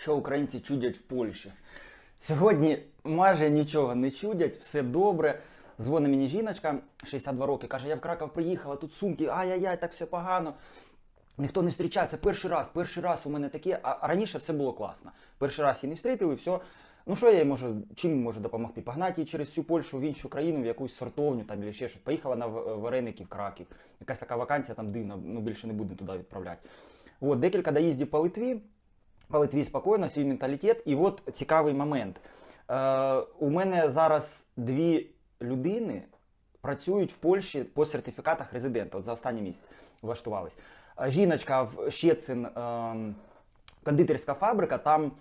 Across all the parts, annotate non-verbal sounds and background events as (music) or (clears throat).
що українці чудять в Польщі. Сьогодні майже нічого не чудять, все добре. Дзвонить мені жіночка, 62 роки, каже, я в Краков приїхала, тут сумки, ай-яй-яй, так все погано. Ніхто не зустрічається. Перший раз, перший раз у мене таке, а раніше все було класно. Перший раз її не встрітили, все. Ну що я їй можу, чим можу допомогти? Погнати її через всю Польщу в іншу країну, в якусь сортовню там або ще щось. Поїхала на вареники в Краків. Якась така вакансія там дивна, ну більше не будемо туди відправляти. От, декілька доїздів по Литві. По Литві спокійно, свій менталітет. І от цікавий момент. Е, у мене зараз дві людини працюють в Польщі по сертифікатах резидента. От за останній місяць влаштувались. Е, Жіночка в Щецин, е, кондитерська фабрика, там.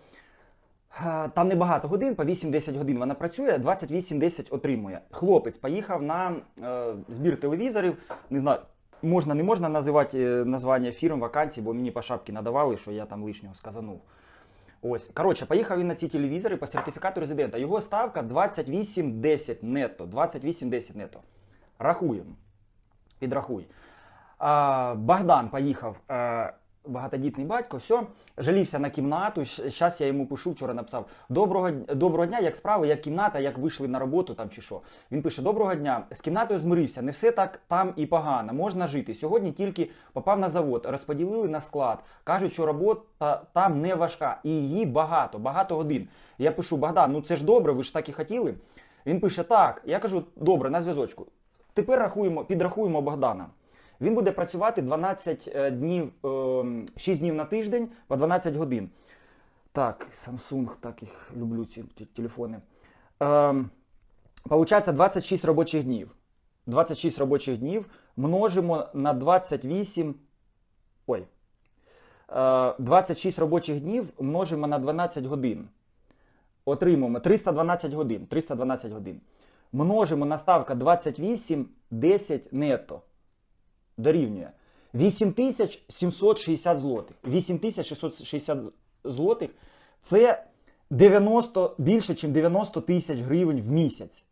е, Там небагато годин, по 8-10 годин вона працює, 28-10 отримує. Хлопець поїхав на е, збір телевізорів. Не знаю, можна, не можна називати е, названня фірм, вакансій, бо мені по шапці надавали, що я там лишнього сказанув. Ось, коротше, поїхав він на ці телевізори по сертифікату резидента. Його ставка 28-10 нетто. 28-10 нетто. Рахуємо. Підрахуй. А, Богдан поїхав, е, багатодітний батько, все, жалівся на кімнату. Зараз я йому пишу, вчора написав: Доброго, доброго дня, як справи, як кімната, як вийшли на роботу там чи що. Він пише: Доброго дня, з кімнатою змирився, не все так там і погано, можна жити. Сьогодні тільки попав на завод, розподілили на склад. Кажуть, що робота там не важка, і її багато, багато годин. Я пишу: Богдан, ну це ж добре, ви ж так і хотіли. Він пише: Так. Я кажу, добре, на зв'язочку. Тепер рахуємо, підрахуємо Богдана. Він буде працювати 12 е, днів, е, 6 днів на тиждень по 12 годин. Так, Samsung, так їх люблю ці, телефони. Е, Получається 26 робочих днів. 26 робочих днів множимо на 28. Ой. Е, 26 робочих днів множимо на 12 годин. Отримуємо 312 годин. 312 годин. Множимо на ставка 28, 10 нетто дорівнює 8760 злотих. 8660 злотих це 90, більше, ніж 90 тисяч гривень в місяць.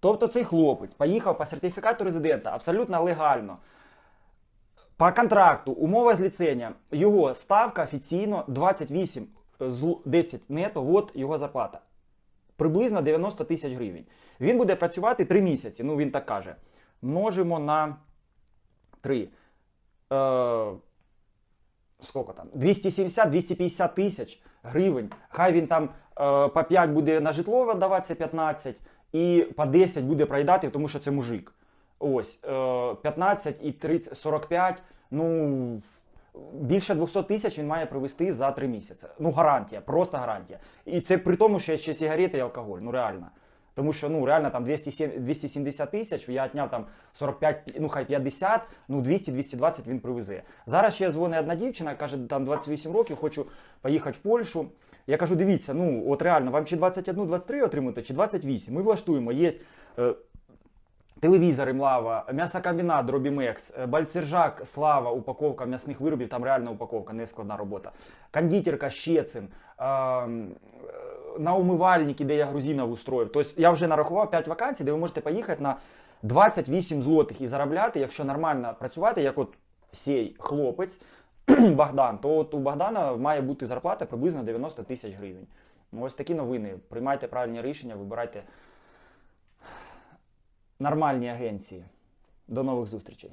Тобто цей хлопець поїхав по сертифікату резидента абсолютно легально. По контракту, умова з ліцензія, його ставка офіційно 28 зл- 10 нето, от його зарплата. Приблизно 90 тисяч гривень. Він буде працювати 3 місяці, ну він так каже. Множимо на 3. Е, сколько там? 270-250 тисяч гривень. Хай він там е, по 5 буде на житло даватися 15, і по 10 буде проїдати, тому що це мужик. Ось, е, 15 і 30, 45, ну. Більше 200 тисяч він має привезти за 3 місяці. Ну, гарантія, просто гарантія. І це при тому, що ще сигарети і алкоголь. Ну реально. Тому що ну реально там 207 270 тисяч, я отняв там 45, ну хай 50, ну 200-220 він привезе. Зараз ще дзвонить одна дівчина, каже, там 28 років, хочу поїхати в Польщу. Я кажу, дивіться, ну от реально, вам чи 21-23 отримати, чи 28. Ми влаштуємо. Є е, телевізори Млава, м'ясокомбінат Робімекс, е, Бальцержак, Слава, упаковка м'ясних виробів, там реальна упаковка, не складна робота. Кондитерка Щецин. Е, на умивальники, де я грузинов устроїв. Тобто я вже нарахував 5 вакансій, де ви можете поїхати на 28 злотих і заробляти, якщо нормально працювати, як от сей хлопець (clears throat) Богдан, то от у Богдана має бути зарплата приблизно 90 тисяч гривень. Ось такі новини. Приймайте правильні рішення, вибирайте нормальні агенції. До нових зустрічей.